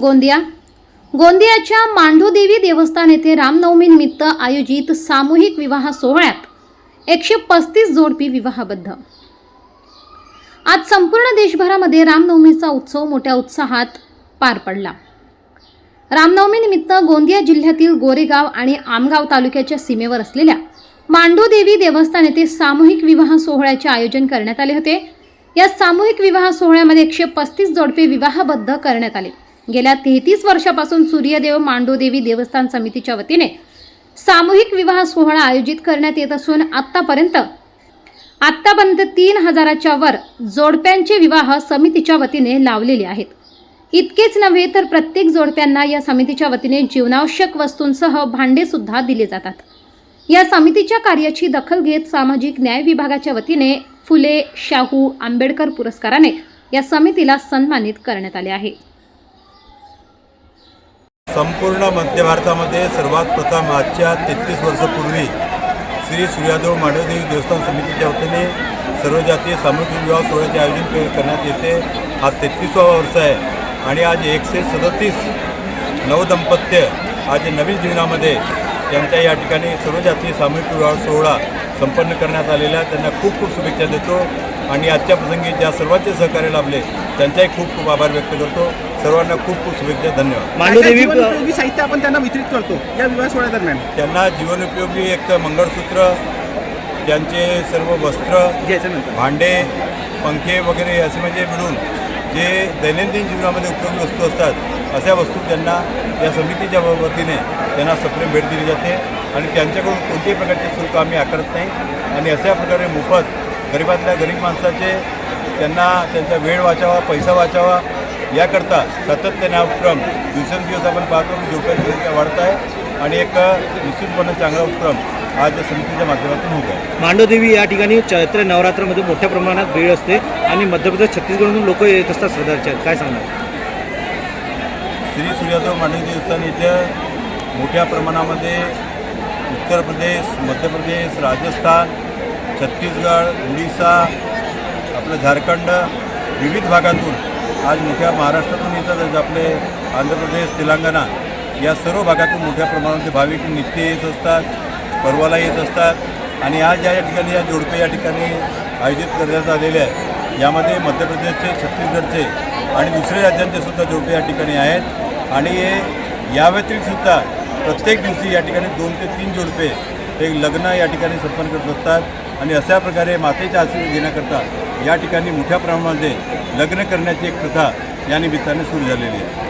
गोंदिया. गोंदियाच्या मांडोदेवी देवस्थान येथे रामनवमीनिमित्त आयोजित सामूहिक विवाह सोहळ्यात एकशे पस्तीस जोडपी विवाहबद्ध. आज संपूर्ण देशभरामध्ये रामनवमीचा उत्सव मोठ्या उत्साहात पार पडला. रामनवमीनिमित्त गोंदिया जिल्ह्यातील गोरेगाव आणि आमगाव तालुक्याच्या सीमेवर असलेल्या मांडूदेवी देवस्थान येथे सामूहिक विवाह सोहळ्याचे आयोजन करण्यात आले होते. या सामूहिक विवाह सोहळ्यामध्ये एकशे पस्तीस जोडपे विवाहबद्ध करण्यात आले. गेल्या तेहतीस वर्षापासून सूर्यदेव मांडोदेवी देवस्थान समितीच्या वतीने सामूहिक विवाह सोहळा आयोजित करण्यात येत असून आत्तापर्यंत आत्तापर्यंत तीन हजाराच्या वर जोडप्यांचे विवाह समितीच्या वतीने लावलेले आहेत. इतकेच नव्हे तर प्रत्येक जोडप्यांना या समितीच्या वतीने जीवनावश्यक वस्तूंसह भांडे सुद्धा दिले जातात. या समितीच्या कार्याची दखल घेत सामाजिक न्याय विभागाच्या वतीने फुले शाहू आंबेडकर पुरस्काराने या समितीला सन्मानित करण्यात आले आहे. संपूर्ण मध्य भारतामध्ये सर्वात प्रथम आजच्या तेहतीस वर्षापूर्वी श्री सूर्यादेव मांडवदेवी देवस्थान समितीच्या वतीने सर्व जातीय सामूहिक विवाह सोहळ्याचे आयोजन करण्यात येते. हा तेहतीसवा वर्ष आहे. आणि आज एकशे सदतीस नवदंपत्य आज नवीन जीवनामध्ये त्यांच्या या ठिकाणी सर्व जातीय सामूहिक विवाह सोहळा संपन्न करण्यात आलेला आहे. त्यांना खूप खूप शुभेच्छा देतो. आणि आजच्या प्रसंगी ज्या सर्वांचे सहकार्य लाभले त्यांचाही खूप खूप आभार व्यक्त करतो. सर्वांना खूप खूप शुभेच्छा धन्यवाद. मांडूदेवी जीवनोपयोगी साहित्य आपण त्यांना वितरित करतो या विवाह सोहळ्यादरम्यान. त्यांना जीवनोपयोगी एक मंगळसूत्र त्यांचे सर्व वस्त्र भांडे पंखे वगैरे असे म्हणजे मिळून जे दैनंदिन जीवनामध्ये उपयोगी वस्तू असतात अशा वस्तू त्यांना या समितीच्या वतीने त्यांना सप्रेम भेट दिली जाते आणि त्यांच्याकडून कोणत्याही प्रकारचे शुल्क आम्ही आकारत नाही. आणि अशा प्रकारे मोफत गरिबातल्या गरीब माणसाचे त्यांना त्यांचा वेळ वाचावा पैसा वाचावा याकरता सातत्याने हा उपक्रम दिवसेंदिवस आपण पाहतो की जोडप्यांची संख्या वाढत आहे आणि एक निश्चितपणे चांगला उपक्रम आज या समितीच्या माध्यमातून होत आहे. मांडोदेवी या ठिकाणी चैत्र नवरात्रामध्ये मोठ्या प्रमाणात भीड असते आणि मध्य प्रदेश छत्तीसगडमधून लोक येत असतात श्रद्धाचे काय सांगणार? श्री सूर्यादेव मांडवी देवस्थान इथे मोठ्या प्रमाणामध्ये उत्तर प्रदेश मध्य प्रदेश राजस्थान छत्तीसगड उडीसा आपलं झारखंड विविध भागातून आज मोठ्या महाराष्ट्रातून येतात आपले आंध्र प्रदेश तेलंगणा या सर्व भागातून मोठ्या प्रमाणामध्ये भाविक नित्य येत असतात परवाला येत असतात. आणि आज या ठिकाणी या जोडपे या ठिकाणी आयोजित करण्यात आलेले आहे यामध्ये मध्य प्रदेशचे छत्तीसगडचे आणि दुसऱ्या राज्यांचे सुद्धा जोडपे या ठिकाणी आहेत. आणि हे या व्यतिरिक्तसुद्धा प्रत्येक दिवशी या ठिकाणी दोन ते तीन जोडपे हे लग्न या ठिकाणी संपन्न करत असतात. आणि अशा प्रकारे मातेच्या आशीर्वाद घेण्याकरता या ठिकाणी मोठ्या प्रमाणामध्ये लग्न करण्याची एक प्रथा या निमित्ताने सुरू झालेली आहे.